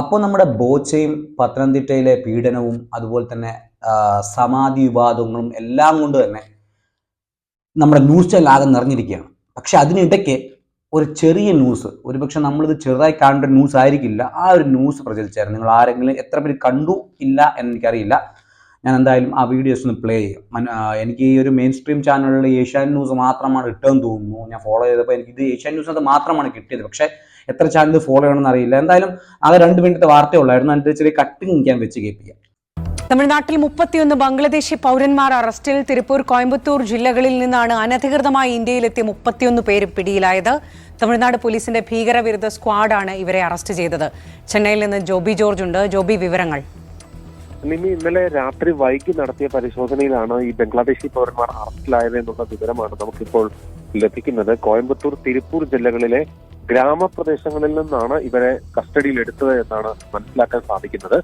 അപ്പോൾ നമ്മുടെ ബോച്ചയും പത്തനംതിട്ടയിലെ പീഡനവും അതുപോലെ തന്നെ സമാധി വിവാദങ്ങളും എല്ലാം കൊണ്ട് തന്നെ നമ്മുടെ ന്യൂസ് ചാനൽ ആകെ നിറഞ്ഞിരിക്കുകയാണ്. പക്ഷെ അതിനിടയ്ക്ക് ഒരു ചെറിയ ന്യൂസ് ഒരുപക്ഷെ നമ്മളിത് ചെറുതായി കാണേണ്ട ന്യൂസ് ആയിരിക്കില്ല. ആ ഒരു ന്യൂസ് പ്രചരിച്ചായിരുന്നു. നിങ്ങൾ ആരെങ്കിലും എത്ര പേര് കണ്ടു ഇല്ല എന്ന് എനിക്കറിയില്ല. ഞാൻ എന്തായാലും ആ വീഡിയോസ് ഒന്ന് പ്ലേ ചെയ്യും. എനിക്ക് ഈ ഒരു മെയിൻ സ്ട്രീം ചാനലുകളിൽ ഏഷ്യാൻ ന്യൂസ് മാത്രമാണ് ഇട്ടതെന്ന് തോന്നുന്നു. ഞാൻ ഫോളോ ചെയ്തപ്പോൾ എനിക്ക് ഇത് ഏഷ്യാൻ ന്യൂസിനകത്ത് മാത്രമാണ് കിട്ടിയത്. പക്ഷേ എത്ര ചാനൽ ഫോളോ ചെയ്യണമെന്ന് അറിയില്ല. എന്തായാലും ആകെ രണ്ട് മിനിറ്റ് വാർത്ത ഉള്ളായിരുന്നു. അതിന്റെ ചെറിയ കട്ടിങ് ഞാൻ വെച്ച് കേൾപ്പിക്കാം തമിഴ്നാട്ടിൽ മുപ്പത്തിയൊന്ന് ബംഗ്ലാദേശി പൗരന്മാർ അറസ്റ്റിൽ തിരുപ്പൂർ കോയമ്പത്തൂർ ജില്ലകളിൽ നിന്നാണ് അനധികൃതമായി ഇന്ത്യയിലെത്തിയ മുപ്പത്തിയൊന്ന് പേര് പിടിയിലായത്. തമിഴ്നാട് പോലീസിന്റെ ഭീകരവിരുദ്ധ സ്ക്വാഡാണ് ഇവരെ അറസ്റ്റ് ചെയ്തത്. ചെന്നൈയിൽ നിന്ന് ജോബി ജോർജ് ഉണ്ട്. ജോബി വിവരങ്ങൾ. നിമി ഇന്നലെ രാത്രി വൈകി നടത്തിയ പരിശോധനയിലാണ് ഈ ബംഗ്ലാദേശി പൗരന്മാർ അറസ്റ്റിലായത് എന്നുള്ള വിവരമാണ് നമുക്കിപ്പോൾ ലഭിക്കുന്നത്. കോയമ്പത്തൂർ തിരുപ്പൂർ ജില്ലകളിലെ ഗ്രാമപ്രദേശങ്ങളിൽ നിന്നാണ് ഇവരെ കസ്റ്റഡിയിൽ എടുത്തത് എന്നാണ് മനസ്സിലാക്കാൻ സാധിക്കുന്നത്.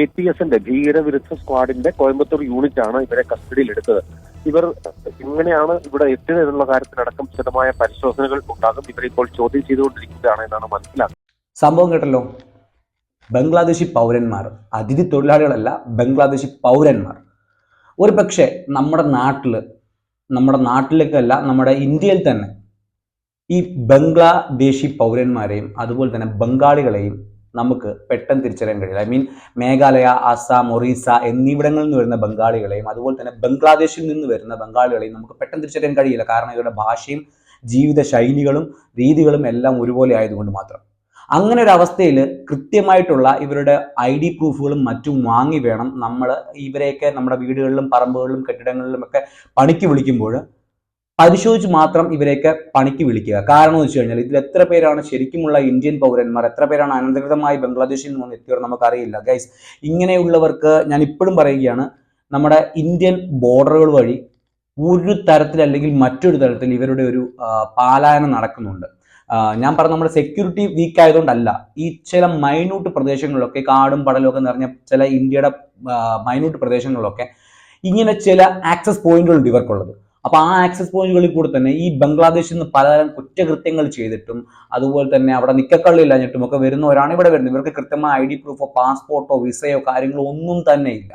എ ടി എസിന്റെ ഭീകരവിരുദ്ധ സ്ക്വാഡിന്റെ കോയമ്പത്തൂർ യൂണിറ്റ് ആണ് ഇവരെ കസ്റ്റഡിയിൽ എടുത്തത്. ഇവർ എങ്ങനെയാണ് ഇവിടെ എത്തിയത് എന്നുള്ള കാര്യത്തിലടക്കം വിശദമായ പരിശോധനകൾ ഉണ്ടാകും. ഇവരെ ഇപ്പോൾ ചോദ്യം ചെയ്തുകൊണ്ടിരിക്കുകയാണ് എന്നാണ് മനസ്സിലാക്കുന്നത്. സംഭവം കേട്ടല്ലോ. ബംഗ്ലാദേശി പൗരന്മാർ അതിഥി തൊഴിലാളികളല്ല ബംഗ്ലാദേശി പൗരന്മാർ. ഒരു പക്ഷേ നമ്മുടെ നാട്ടിൽ നമ്മുടെ നാട്ടിലേക്കല്ല നമ്മുടെ ഇന്ത്യയിൽ തന്നെ ഈ ബംഗ്ലാദേശി പൗരന്മാരെയും അതുപോലെ തന്നെ ബംഗാളികളെയും നമുക്ക് പെട്ടെന്ന് തിരിച്ചറിയാൻ കഴിയില്ല. ഐ മീൻ മേഘാലയ ആസാം ഒറീസ എന്നിവിടങ്ങളിൽ നിന്ന് വരുന്ന ബംഗാളികളെയും അതുപോലെ തന്നെ ബംഗ്ലാദേശിൽ നിന്ന് വരുന്ന ബംഗാളികളെയും നമുക്ക് പെട്ടെന്ന് തിരിച്ചറിയാൻ കഴിയില്ല. കാരണം ഇവരുടെ ഭാഷയും ജീവിത ശൈലികളും രീതികളും എല്ലാം ഒരുപോലെ ആയതുകൊണ്ട് മാത്രം. അങ്ങനെ ഒരു അവസ്ഥയിൽ കൃത്യമായിട്ടുള്ള ഇവരുടെ ഐ ഡി പ്രൂഫുകളും മറ്റും വാങ്ങി വേണം നമ്മൾ ഇവരെയൊക്കെ നമ്മുടെ വീടുകളിലും പറമ്പുകളിലും കെട്ടിടങ്ങളിലും ഒക്കെ പണിക്ക് വിളിക്കുമ്പോൾ പരിശോധിച്ച് മാത്രം ഇവരെയൊക്കെ പണിക്ക് വിളിക്കുക. കാരണം എന്ന് വെച്ച് കഴിഞ്ഞാൽ ഇതിൽ എത്ര പേരാണ് ശരിക്കുമുള്ള ഇന്ത്യൻ പൗരന്മാർ എത്ര പേരാണ് അനധികൃതമായി ബംഗ്ലാദേശിൽ നിന്ന് എത്തിയവർ നമുക്കറിയില്ല. ഗൈസ് ഇങ്ങനെയുള്ളവർക്ക് ഞാൻ ഇപ്പോഴും പറയുകയാണ് നമ്മുടെ ഇന്ത്യൻ ബോർഡറുകൾ വഴി ഒരു തരത്തിൽ അല്ലെങ്കിൽ മറ്റൊരു തരത്തിൽ ഇവരുടെ ഒരു പാലായനം നടക്കുന്നുണ്ട്. ഞാൻ പറഞ്ഞ നമ്മുടെ സെക്യൂരിറ്റി വീക്ക് ആയതുകൊണ്ടല്ല ഈ ചില മൈന്യൂട്ട് പ്രദേശങ്ങളിലൊക്കെ കാടും പടലൊക്കെ നിറഞ്ഞ ചില ഇന്ത്യയുടെ മൈന്യൂട്ട് പ്രദേശങ്ങളിലൊക്കെ ഇങ്ങനെ ചില ആക്സസ് പോയിന്റുകളുണ്ട് ഇവർക്കുള്ളത്. അപ്പൊ ആ ആക്സസ് പോയിന്റുകളിൽ കൂടെ തന്നെ ഈ ബംഗ്ലാദേശിൽ നിന്ന് പലതരം കുറ്റകൃത്യങ്ങൾ ചെയ്തിട്ടും അതുപോലെ തന്നെ അവിടെ നിക്കക്കള്ളില്ലാഞ്ഞിട്ടും ഒക്കെ വരുന്നവരാണ് ഇവിടെ വരുന്നത്. ഇവർക്ക് കൃത്യമായ ഐ ഡി പ്രൂഫോ പാസ്പോർട്ടോ വിസയോ കാര്യങ്ങളോ ഒന്നും തന്നെ ഇല്ല.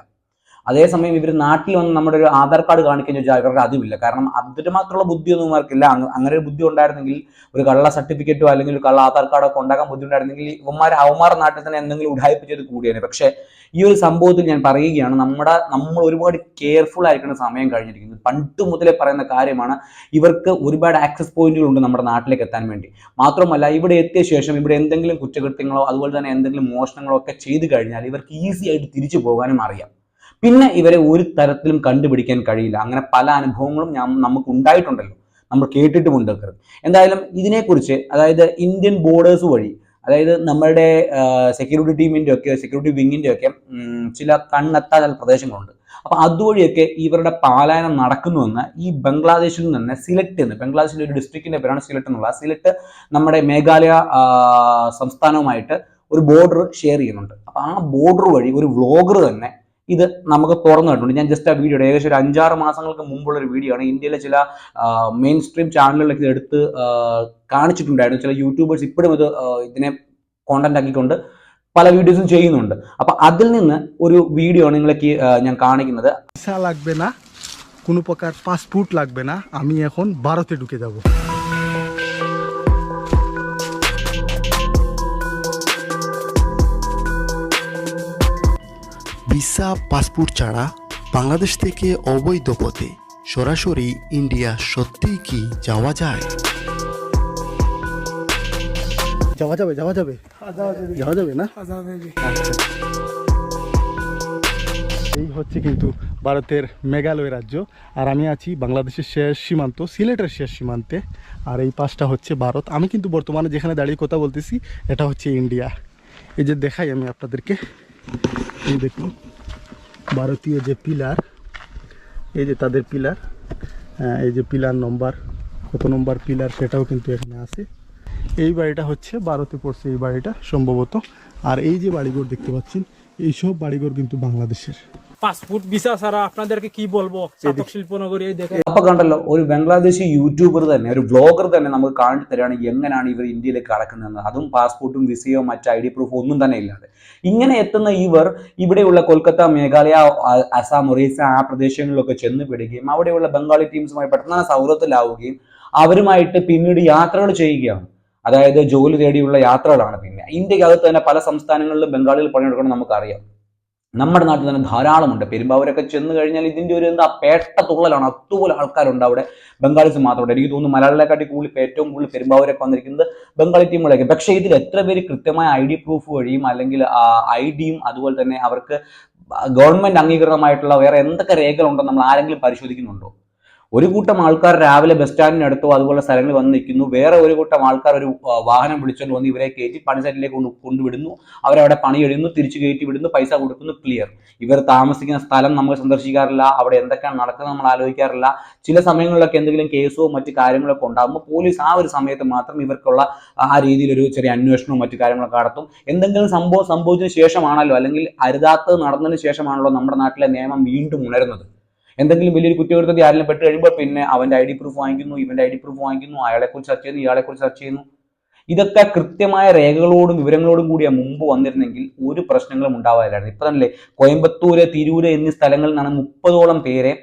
അതേസമയം ഇവർ നാട്ടിൽ വന്ന് നമ്മുടെ ഒരു ആധാർ കാർഡ് കാണിക്കാൻ ചോദിച്ചാൽ ഇവർക്ക് അതുമില്ല. കാരണം അതിന് മാത്രമുള്ള ബുദ്ധിയൊന്നും ഇവർക്കില്ല. അങ്ങനെ ഒരു ബുദ്ധി ഉണ്ടായിരുന്നെങ്കിൽ ഒരു കള്ള സർട്ടിഫിക്കറ്റോ അല്ലെങ്കിൽ ഒരു കള്ള ആധാർ കാർഡോ ഒക്കെ ബുദ്ധി ഉണ്ടായിരുന്നെങ്കിൽ ഇവന്മാർ അവന്മാർ നാട്ടിൽ തന്നെ എന്തെങ്കിലും ഉടായ്പ ചെയ്ത് കൂടിയാണ് പക്ഷേ ഈ ഒരു സംഭവത്തിൽ ഞാൻ പറയുകയാണ് നമ്മുടെ നമ്മൾ ഒരുപാട് കെയർഫുൾ ആയിരിക്കുന്ന സമയം കഴിഞ്ഞിരിക്കുന്നത് പണ്ട് മുതലേ പറയുന്ന കാര്യമാണ് ഇവർക്ക് ഒരുപാട് ആക്സസ് പോയിന്റുകൾ ഉണ്ട് നമ്മുടെ നാട്ടിലേക്ക് എത്താൻ വേണ്ടി. മാത്രമല്ല ഇവിടെ എത്തിയ ശേഷം ഇവിടെ എന്തെങ്കിലും കുറ്റകൃത്യങ്ങളോ അതുപോലെ തന്നെ എന്തെങ്കിലും മോഷണങ്ങളോ ഒക്കെ ചെയ്തു കഴിഞ്ഞാൽ ഇവർക്ക് ഈസി ആയിട്ട് തിരിച്ചു പോകാനും അറിയാം. പിന്നെ ഇവരെ ഒരു തരത്തിലും കണ്ടുപിടിക്കാൻ കഴിയില്ല. അങ്ങനെ പല അനുഭവങ്ങളും ഞാൻ നമുക്ക് ഉണ്ടായിട്ടുണ്ടല്ലോ നമ്മൾ കേട്ടിട്ടുമുണ്ട് എന്തായാലും ഇതിനെക്കുറിച്ച് അതായത് ഇന്ത്യൻ ബോർഡേഴ്സ് വഴി അതായത് നമ്മളുടെ സെക്യൂരിറ്റി ടീമിന്റെ ഒക്കെ സെക്യൂരിറ്റി വിങ്ങിന്റെ ഒക്കെ ചില കണ്ണെത്താ ചില പ്രദേശങ്ങളുണ്ട്. അപ്പോൾ അതുവഴിയൊക്കെ ഇവരുടെ പാലായനം നടക്കുന്നുവെന്ന് ഈ ബംഗ്ലാദേശിൽ നിന്ന് സിലറ്റ് എന്ന് ബംഗ്ലാദേശിന്റെ ഒരു ഡിസ്ട്രിക്റ്റിന്റെ പേരാണ് സിലറ്റ് എന്നുള്ള ആ സിലറ്റ് നമ്മുടെ മേഘാലയ സംസ്ഥാനവുമായിട്ട് ഒരു ബോർഡർ ഷെയർ ചെയ്യുന്നുണ്ട്. അപ്പോൾ ആ ബോർഡർ വഴി ഒരു വ്ളോഗർ തന്നെ ഇത് നമുക്ക് തുറന്നു കിട്ടുന്നുണ്ട് ഞാൻ ജസ്റ്റ് ആ വീഡിയോ ഏകദേശം ഒരു അഞ്ചാറ് മാസങ്ങൾക്ക് മുമ്പുള്ള ഒരു വീഡിയോ ആണ്. ഇന്ത്യയിലെ ചില മെയിൻ സ്ട്രീം ചാനലുകളൊക്കെ എടുത്ത് കാണിച്ചിട്ടുണ്ടായിരുന്നു. ചില യൂട്യൂബേഴ്സ് ഇപ്പോഴും ഇത് ഇതിനെ കോണ്ടന്റ് ആക്കിക്കൊണ്ട് പല വീഡിയോസും ചെയ്യുന്നുണ്ട്. അപ്പൊ അതിൽ നിന്ന് ഒരു വീഡിയോ ആണ് നിങ്ങൾക്ക് ഞാൻ കാണിക്കുന്നത്. কোনো প্রকার পাসপোর্ট লাগবে না আমি এখন ভিসা, পাসপোর্ট ছাড়া বাংলাদেশ থেকে অবৈধ পথে সরাসরি ইন্ডিয়া সত্যিই কি যাওয়া যায়? যাওয়া যাবে যাওয়া যাবে। যাওয়া যাবে না? আচ্ছা। এই হচ্ছে কিন্তু ভারতের মেঘালয় রাজ্য। আর আমি আছি বাংলাদেশের শেষ সীমান্ত, সিলেটের শেষ সীমান্তে। আর এই পাশটা হচ্ছে ভারত। আমি কিন্তু বর্তমানে যেখানে দাঁড়িয়ে কথা বলতেছি, এটা হচ্ছে ইন্ডিয়া। এই যে দেখাই আমি আপনাদেরকে। এই দেখুন। ভারতীয় যে পিলার, এই যে তাদের পিলার এই যে পিলার নম্বর, কত নম্বর পিলার সেটাও কিন্তু এখানে আছে। এই বাড়িটা হচ্ছে ভারতে পড়ছে, এই বাড়িটা সম্ভবত। আর এই যে বাড়িঘর দেখতে পাচ্ছেন, এইসব বাড়িঘর কিন্তু বাংলাদেশের। পাসপোর্ট ভিসা ছাড়া আপনাদেরকে কি বলবো চাতক শিল্পনগরী এই দেখেন അപ്പൊ കണ്ടല്ലോ ഒരു ബംഗ്ലാദേശി യൂട്യൂബർ തന്നെ ഒരു ബ്ലോഗർ തന്നെ നമുക്ക് കാണിച്ചു തരാണ് എങ്ങനെയാണ് ഇവർ ഇന്ത്യയിലേക്ക് കടക്കുന്നതെന്ന് അതും പാസ്പോർട്ടും വിസയോ മറ്റ് ഐ ഡി പ്രൂഫോ ഒന്നും തന്നെ ഇല്ലാതെ ഇങ്ങനെ എത്തുന്ന ഇവർ ഇവിടെയുള്ള കൊൽക്കത്ത മേഘാലയ ആ- അസാം ഒറീസ ആ പ്രദേശങ്ങളിലൊക്കെ ചെന്ന് പിടിക്കുകയും അവിടെയുള്ള ബംഗാളി ടീംസുമായി പെട്ടെന്ന് സൗഹൃദത്തിലാവുകയും അവരുമായിട്ട് പിന്നീട് യാത്രകൾ ചെയ്യുകയാണ് അതായത് ജോലി തേടിയുള്ള യാത്രകളാണ് പിന്നെ ഇന്ത്യക്കകത്ത് തന്നെ പല സംസ്ഥാനങ്ങളിലും ബംഗാളികൾ പണിയെടുക്കണം നമുക്കറിയാം നമ്മുടെ നാട്ടിൽ തന്നെ ധാരാളമുണ്ട്. പെരുമ്പാവൂരൊക്കെ ചെന്ന് കഴിഞ്ഞാൽ ഇതിന്റെ ഒരു എന്താ പേട്ട തുള്ളലാണ്. അതുപോലെ ആൾക്കാരുണ്ട് അവിടെ. ബംഗാളീസ് മാത്രമുണ്ട്. എനിക്ക് തോന്നുന്നു മലയാളികളെക്കാട്ടി കൂടുതൽ ഏറ്റവും കൂടുതൽ പെരുമ്പാവൂരൊക്കെ വന്നിരിക്കുന്നത് ബംഗാളി ടീമുകളൊക്കെ. പക്ഷേ ഇതിൽ എത്ര പേര് കൃത്യമായ ഐ ഡി പ്രൂഫ് വഴിയും അല്ലെങ്കിൽ ഐ ഡിയും അതുപോലെ തന്നെ അവർക്ക് ഗവൺമെന്റ് അംഗീകൃതമായിട്ടുള്ള വേറെ എന്തൊക്കെ രേഖകളുണ്ടോ നമ്മൾ ആരെങ്കിലും പരിശോധിക്കുന്നുണ്ടോ? ഒരു കൂട്ടം ആൾക്കാർ രാവിലെ ബസ് സ്റ്റാൻഡിനടുത്തോ അതുപോലെ സ്ഥലങ്ങളിൽ വന്ന് നിൽക്കുന്നു. വേറെ ഒരു കൂട്ടം ആൾക്കാർ ഒരു വാഹനം വിളിച്ചുകൊണ്ട് വന്ന് ഇവരെ കയറ്റി പണി സൈറ്റിലേക്ക് കൊണ്ട് കൊണ്ടുവിടുന്നു. അവരവിടെ പണി എഴുതുന്നു തിരിച്ചു കയറ്റി വിടുന്നു പൈസ കൊടുക്കുന്നു ക്ലിയർ ഇവർ താമസിക്കുന്ന സ്ഥലം നമ്മൾ സന്ദർശിക്കാറില്ല. അവിടെ എന്തൊക്കെയാണ് നടക്കുന്നത് നമ്മൾ ആലോചിക്കാറില്ല. ചില സമയങ്ങളിലൊക്കെ എന്തെങ്കിലും കേസോ മറ്റു കാര്യങ്ങളൊക്കെ ഉണ്ടാകുമ്പോൾ പോലീസ് ആ ഒരു സമയത്ത് മാത്രം ഇവർക്കുള്ള ആ രീതിയിലൊരു ചെറിയ അന്വേഷണവും മറ്റു കാര്യങ്ങളൊക്കെ നടത്തും. എന്തെങ്കിലും സംഭവം സംഭവിച്ചതിന് ശേഷമാണല്ലോ അല്ലെങ്കിൽ അരുതാത്തത് നടന്നതിന് ശേഷമാണല്ലോ നമ്മുടെ നാട്ടിലെ നിയമം വീണ്ടും ഉണരുന്നത്. എന്തെങ്കിലും വലിയൊരു കുറ്റകൃത്യത്തിൽ ആരെങ്കിലും പെട്ട് കഴിയുമ്പോൾ പിന്നെ അവന്റെ ഐ ഡി പ്രൂഫ് വാങ്ങിക്കുന്നു ഇവന്റെ ഐ ഡി പ്രൂഫ് വാങ്ങിക്കുന്നു അയാളെക്കുറിച്ച് സെർച്ച് ചെയ്യുന്നു ഇയാളെക്കുറിച്ച് സെർച്ച് ചെയ്യുന്നു. ഇതൊക്കെ കൃത്യമായ രേഖകളോടും വിവരങ്ങളോടും കൂടിയ മുമ്പ് വന്നിരുന്നെങ്കിൽ ഒരു പ്രശ്നങ്ങളും ഉണ്ടാവാറില്ലായിരുന്നു. ഇപ്പൊ തന്നെ കോയമ്പത്തൂര് തിരൂര് എന്നീ സ്ഥലങ്ങളിൽ നിന്നാണ് മുപ്പതോളം പേരെ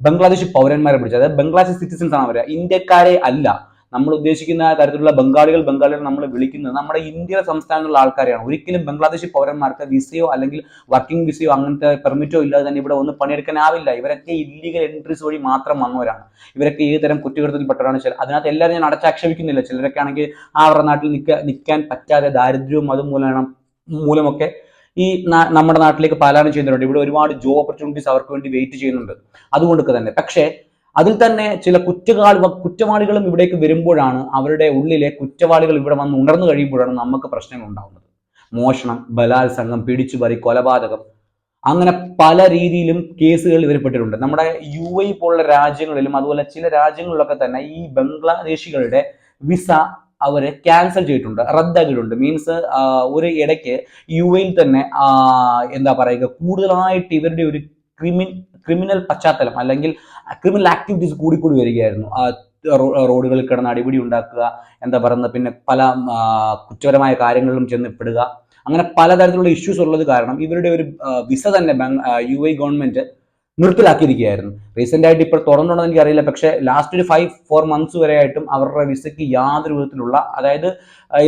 ബംഗ്ലാദേശ് പൗരന്മാരെ പിടിച്ചത്. ബംഗ്ലാദേശ് സിറ്റിസൺസ് ആണ് അവരെ. ഇന്ത്യക്കാരെ അല്ല. നമ്മൾ ഉദ്ദേശിക്കുന്ന തരത്തിലുള്ള ബംഗാളികൾ ബംഗാളികൾ നമ്മൾ വിളിക്കുന്നത് നമ്മുടെ ഇന്ത്യയിലെ സംസ്ഥാനങ്ങളിലുള്ള ആൾക്കാരെയാണ്. ഒരിക്കലും ബംഗ്ലാദേശി പൗരന്മാർക്ക് വിസയോ അല്ലെങ്കിൽ വർക്കിംഗ് വിസയോ അങ്ങനത്തെ പെർമിറ്റോ ഇല്ലാതെ തന്നെ ഇവിടെ ഒന്ന് പണിയെടുക്കാനാവില്ല ഇവരൊക്കെ ഇല്ലീഗൽ എൻട്രീസ് വഴി മാത്രം വന്നവരാണ്. ഇവരൊക്കെ ഏത് തരം കുറ്റകൃത്യത്തിൽപ്പെട്ടവരാണ് ചില അതിനകത്ത് എല്ലാവരും ഞാൻ അടച്ചാക്ഷേപിക്കുന്നില്ല ചിലരൊക്കെ ആണെങ്കിൽ ആ അവരുടെ നാട്ടിൽ നിൽക്കാൻ നിൽക്കാൻ പറ്റാതെ ദാരിദ്ര്യവും അതുമൂലമാണ് മൂലമൊക്കെ ഈ നമ്മുടെ നാട്ടിലേക്ക് പലായനം ചെയ്യുന്നുണ്ട് ഇവിടെ ഒരുപാട് ജോബ് ഓപ്പർച്യൂണിറ്റീസ് അവർക്ക് വേണ്ടി വെയിറ്റ് ചെയ്യുന്നുണ്ട്. അതുകൊണ്ടൊക്കെ തന്നെ. പക്ഷേ അതിൽ തന്നെ ചില കുറ്റവാളി കുറ്റവാളികളും ഇവിടേക്ക് വരുമ്പോഴാണ് അവരുടെ ഉള്ളിലെ കുറ്റവാളികൾ ഇവിടെ വന്ന് ഉണർന്നു കഴിയുമ്പോഴാണ് നമുക്ക് പ്രശ്നങ്ങൾ ഉണ്ടാകുന്നത് മോഷണം ബലാത്സംഗം പിടിച്ചുപറി കൊലപാതകം അങ്ങനെ പല രീതിയിലും കേസുകൾ ഇവരപ്പെട്ടിട്ടുണ്ട് നമ്മുടെ യു എ പോലുള്ള രാജ്യങ്ങളിലും അതുപോലെ ചില രാജ്യങ്ങളിലൊക്കെ തന്നെ ഈ ബംഗ്ലാദേശികളുടെ വിസ അവർ ക്യാൻസൽ ചെയ്തിട്ടുണ്ട് റദ്ദാക്കിയിട്ടുണ്ട്. മീൻസ് ഒരു ഇടയ്ക്ക് യു എയിൽ തന്നെ എന്താ പറയുക കൂടുതലായിട്ട് ഇവരുടെ ഒരു ക്രിമിൻ ക്രിമിനൽ പശ്ചാത്തലം അല്ലെങ്കിൽ ക്രിമിനൽ ആക്ടിവിറ്റീസ് കൂടിക്കൂടി വരികയായിരുന്നു. റോഡുകളിൽ കിടന്ന് അടിപിടി ഉണ്ടാക്കുക എന്താ പറയുന്നത് പിന്നെ പല കുറ്റപരമായ കാര്യങ്ങളിലും ചെന്ന് പെടുക അങ്ങനെ പലതരത്തിലുള്ള ഇഷ്യൂസ് ഉള്ളത് കാരണം ഇവരുടെ ഒരു വിസ തന്നെ യു എ ഗവൺമെന്റ് നിർത്തലാക്കിയിരിക്കുകയായിരുന്നു. റീസെന്റ് ആയിട്ട് ഇപ്പോൾ തുറന്നുണ്ടോ എനിക്ക് അറിയില്ല പക്ഷേ ലാസ്റ്റ് ഒരു ഫൈവ് ഫോർ മന്ത്സ് വരെയായിട്ടും അവരുടെ വിസയ്ക്ക് യാതൊരു വിധത്തിലുള്ള അതായത്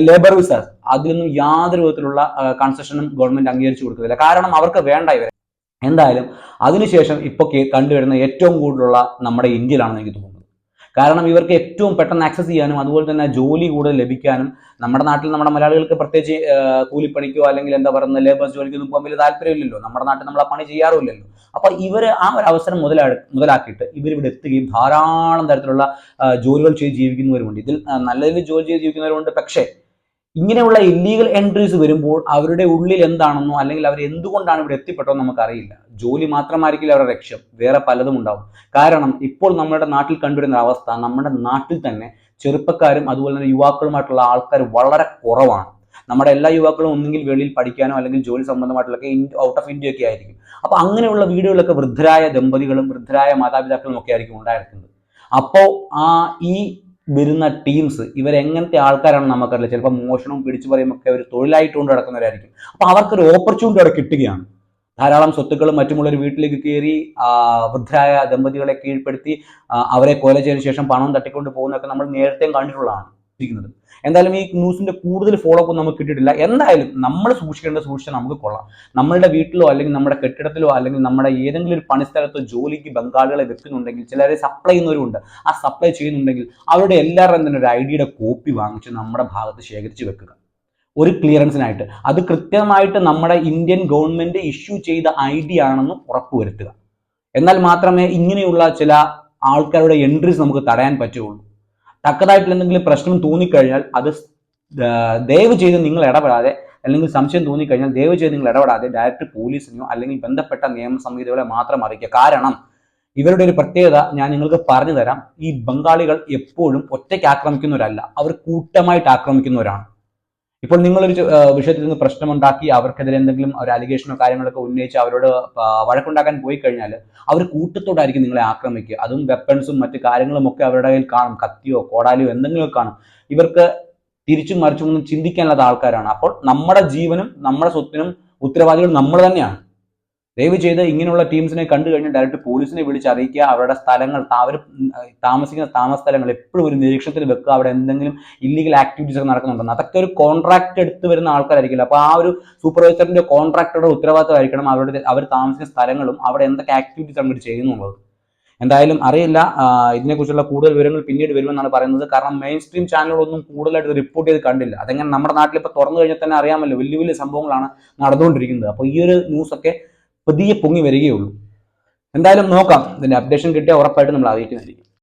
ലേബർ വിസ അതിലൊന്നും യാതൊരു വിധത്തിലുള്ള കൺസെഷനും ഗവൺമെന്റ് അംഗീകരിച്ചു കൊടുക്കുന്നില്ല. കാരണം അവർക്ക് വേണ്ട ഇവരെ. എന്തായാലും അതിനുശേഷം ഇപ്പോൾ കണ്ടുവരുന്ന ഏറ്റവും കൂടുതലുള്ള നമ്മുടെ ഇന്ത്യയിലാണെന്ന് എനിക്ക് തോന്നുന്നത്. കാരണം ഇവർക്ക് ഏറ്റവും പെട്ടെന്ന് ആക്സസ് ചെയ്യാനും അതുപോലെ തന്നെ ജോലി കൂടുതൽ ലഭിക്കാനും നമ്മുടെ നാട്ടിൽ നമ്മുടെ മലയാളികൾക്ക് പ്രത്യേകിച്ച് കൂലിപ്പണിക്കോ അല്ലെങ്കിൽ എന്താ പറയുന്നത് ലേബേഴ്സ് ജോലിക്കൊന്നും പോകാൻ വലിയ താല്പര്യമില്ലല്ലോ. നമ്മുടെ നാട്ടിൽ നമ്മൾ ആ പണി ചെയ്യാറുമില്ലല്ലോ. അപ്പൊ ഇവർ ആ ഒരു അവസരം മുതലാ മുതലാക്കിയിട്ട് ഇവരിവിടെ എത്തുകയും ധാരാളം തരത്തിലുള്ള ജോലികൾ ചെയ്ത് ജീവിക്കുന്നവരുമുണ്ട്. ഇതിൽ നല്ല രീതിയിൽ ജോലി ചെയ്ത് ജീവിക്കുന്നവരുണ്ട് പക്ഷേ ഇങ്ങനെയുള്ള ഇല്ലീഗൽ എൻട്രീസ് വരുമ്പോൾ അവരുടെ ഉള്ളിൽ എന്താണെന്നോ അല്ലെങ്കിൽ അവർ എന്തുകൊണ്ടാണ് ഇവിടെ എത്തിപ്പെട്ടോ നമുക്കറിയില്ല. ജോലി മാത്രമായിരിക്കില്ല അവരുടെ ലക്ഷ്യം. വേറെ പലതും ഉണ്ടാവും. കാരണം ഇപ്പോൾ നമ്മുടെ നാട്ടിൽ കണ്ടുവരുന്ന അവസ്ഥ നമ്മുടെ നാട്ടിൽ തന്നെ ചെറുപ്പക്കാരും അതുപോലെ തന്നെ യുവാക്കളുമായിട്ടുള്ള ആൾക്കാർ വളരെ കുറവാണ്. നമ്മുടെ എല്ലാ യുവാക്കളും ഒന്നുകിൽ വെളിയിൽ പഠിക്കാനോ അല്ലെങ്കിൽ ജോലി സംബന്ധമായിട്ടുള്ളൊക്കെ ഔട്ട് ഓഫ് ഇന്ത്യ ഒക്കെ ആയിരിക്കും. അപ്പൊ അങ്ങനെയുള്ള വീടുകളിലൊക്കെ വൃദ്ധരായ ദമ്പതികളും വൃദ്ധരായ മാതാപിതാക്കളും ഒക്കെ ആയിരിക്കും ഉണ്ടായിരുന്നത് അപ്പോൾ ആ ഈ വരുന്ന ടീംസ് ഇവരെങ്ങനത്തെ ആൾക്കാരാണെന്ന് നമുക്കറിയില്ല. ചിലപ്പോൾ മോഷണവും പിടിച്ചു പറയുമൊക്കെ ഒരു തൊഴിലായിട്ട് കൊണ്ട് നടക്കുന്നവരായിരിക്കും. അപ്പൊ അവർക്കൊരു ഓപ്പർച്യൂണിറ്റി അവിടെ കിട്ടുകയാണ്. ധാരാളം സ്വത്തുക്കളും മറ്റുമുള്ള ഒരു വീട്ടിലേക്ക് കയറി വൃദ്ധരായ ദമ്പതികളെ കീഴ്പ്പെടുത്തി അവരെ കൊല ചെയ്തതിനു ശേഷം പണം തട്ടിക്കൊണ്ട് പോകുന്നതൊക്കെ നമ്മൾ നേരത്തെയും കണ്ടിട്ടുള്ളതാണ്. ഇരിക്കുന്നത് എന്തായാലും ഈ ന്യൂസിന്റെ കൂടുതൽ ഫോളോ അപ്പ് നമുക്ക് കിട്ടിയിട്ടില്ല. എന്തായാലും നമ്മൾ സൂക്ഷിക്കേണ്ട സൂക്ഷിച്ചാൽ നമുക്ക് കൊള്ളാം. നമ്മളുടെ വീട്ടിലോ അല്ലെങ്കിൽ നമ്മുടെ കെട്ടിടത്തിലോ അല്ലെങ്കിൽ നമ്മുടെ ഏതെങ്കിലും ഒരു പണിസ്ഥലത്തോ ജോലിക്ക് ബംഗാളികളെ വെക്കുന്നുണ്ടെങ്കിൽ ചിലരെ സപ്ലൈ ചെയ്യുന്നവരുണ്ട്. ആ സപ്ലൈ ചെയ്യുന്നുണ്ടെങ്കിൽ അവരുടെ എല്ലാവരുടെയും തന്നെ ഒരു ഐ ഡിയുടെ കോപ്പി വാങ്ങിച്ച് നമ്മുടെ ഭാഗത്ത് ശേഖരിച്ച് വെക്കുക. ഒരു ക്ലിയറൻസിനായിട്ട് അത് കൃത്യമായിട്ട് നമ്മുടെ ഇന്ത്യൻ ഗവൺമെന്റ് ഇഷ്യൂ ചെയ്ത ഐ ഡി ആണെന്ന് ഉറപ്പുവരുത്തുക എന്നാൽ മാത്രമേ ഇങ്ങനെയുള്ള ചില ആൾക്കാരുടെ എൻട്രീസ് നമുക്ക് തടയാൻ പറ്റുള്ളൂ തക്കതായിട്ടുള്ള എന്തെങ്കിലും പ്രശ്നം തോന്നിക്കഴിഞ്ഞാൽ അത് ദയവ് ചെയ്ത് നിങ്ങൾ ഇടപെടാതെ അല്ലെങ്കിൽ സംശയം തോന്നിക്കഴിഞ്ഞാൽ ദയവ് ചെയ്ത് നിങ്ങൾ ഇടപെടാതെ ഡയറക്റ്റ് പോലീസിനെയോ അല്ലെങ്കിൽ ബന്ധപ്പെട്ട നിയമ സംഹിതകളെ മാത്രം അറിയിക്കുക. കാരണം ഇവരുടെ ഒരു പ്രത്യേകത ഞാൻ നിങ്ങൾക്ക് പറഞ്ഞു തരാം ഈ ബംഗാളികൾ എപ്പോഴും ഒറ്റയ്ക്ക് ആക്രമിക്കുന്നവരല്ല. അവർ കൂട്ടമായിട്ട് ആക്രമിക്കുന്നവരാണ്. ഇപ്പോൾ നിങ്ങളൊരു വിഷയത്തിൽ നിന്ന് പ്രശ്നമുണ്ടാക്കി അവർക്കെതിരെ എന്തെങ്കിലും ഒരു അലിഗേഷനോ കാര്യങ്ങളൊക്കെ ഉന്നയിച്ച് അവരോട് വഴക്കുണ്ടാക്കാൻ പോയി കഴിഞ്ഞാൽ അവർ കൂട്ടത്തോടായിരിക്കും നിങ്ങളെ ആക്രമിക്കുക. അതും വെപ്പൺസും മറ്റു കാര്യങ്ങളും ഒക്കെ അവരുടെ കയ്യിൽ കാണും. കത്തിയോ കോടാലിയോ എന്തെങ്കിലുമൊക്കെ കാണും. ഇവർക്ക് തിരിച്ചും മറിച്ചും ഒന്നും ചിന്തിക്കാനുള്ള ആൾക്കാരാണ്. അപ്പോൾ നമ്മുടെ ജീവനും നമ്മുടെ സ്വത്തിനും ഉത്തരവാദികൾ നമ്മൾ തന്നെയാണ്. ദയവ് ചെയ്ത് ഇങ്ങനെയുള്ള ടീംസിനെ കണ്ടു കഴിഞ്ഞാൽ ഡയറക്റ്റ് പോലീസിനെ വിളിച്ച് അറിയിക്കുക. അവരുടെ സ്ഥലങ്ങൾ അവർ താമസിക്കുന്ന താമസ സ്ഥലങ്ങൾ എപ്പോഴും ഒരു നിരീക്ഷണത്തിൽ വെക്കുക. അവിടെ എന്തെങ്കിലും ഇല്ലീഗൽ ആക്ടിവിറ്റീസ് ഒക്കെ നടക്കുന്നുണ്ടെന്ന്. അതൊക്കെ ഒരു കോൺട്രാക്ട് എടുത്ത് വരുന്ന ആൾക്കാരായിരിക്കില്ല? അപ്പോൾ ആ ഒരു സൂപ്പർവൈസറിന്റെ കോൺട്രാക്ടറുടെ ഉത്തരവാദിത്തമായിരിക്കണം അവരുടെ അവർ താമസിക്കുന്ന സ്ഥലങ്ങളും അവിടെ എന്തൊക്കെ ആക്ടിവിറ്റീസ് അവർ ചെയ്യുന്നുള്ളത്. എന്തായാലും അറിയില്ല. ഇതിനെക്കുറിച്ചുള്ള കൂടുതൽ വിവരങ്ങൾ പിന്നീട് വരുമെന്നാണ് പറയുന്നത്. കാരണം മെയിൻ സ്ട്രീം ചാനലുകളൊന്നും കൂടുതലായിട്ട് റിപ്പോർട്ട് ചെയ്ത് കണ്ടില്ല. അതെങ്ങനെ നമ്മുടെ നാട്ടിൽ ഇപ്പോൾ തുറന്നു കഴിഞ്ഞാൽ തന്നെ അറിയാമല്ലോ. വലിയ വലിയ സംഭവങ്ങളാണ് നടന്നുകൊണ്ടിരിക്കുന്നത്. അപ്പോൾ ഈ ഒരു ന്യൂസൊക്കെ പതിയെ പൊങ്ങി വരികയുള്ളൂ എന്തായാലും നോക്കാം. ഇതിന്റെ അപ്ഡേഷൻ കിട്ടിയാൽ ഉറപ്പായിട്ട് നമ്മൾ അറിയിക്കുന്നതായിരിക്കും.